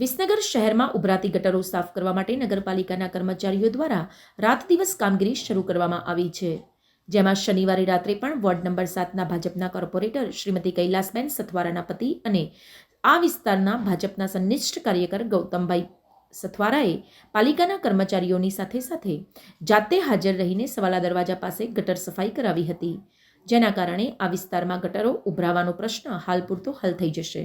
વિસનગર શહેરમાં ઉભરાતી ગટરો સાફ કરવા માટે નગરપાલિકાના કર્મચારીઓ દ્વારા રાત દિવસ કામગીરી શરૂ કરવામાં આવી છે. જેમાં શનિવારે રાત્રે પણ વોર્ડ નંબર સાતના ભાજપના કોર્પોરેટર શ્રીમતી કૈલાસબેન સથવારાના પતિ અને આ વિસ્તારના ભાજપના સંનિષ્ઠ કાર્યકર ગૌતમભાઈ સથવારાએ પાલિકાના કર્મચારીઓની સાથે સાથે જાતે હાજર રહીને સવાલા દરવાજા પાસે ગટર સફાઈ કરાવી હતી. જેના કારણે આ વિસ્તારમાં ગટરો ઉભરાવાનો પ્રશ્ન હાલ પૂરતો હલ થઈ જશે.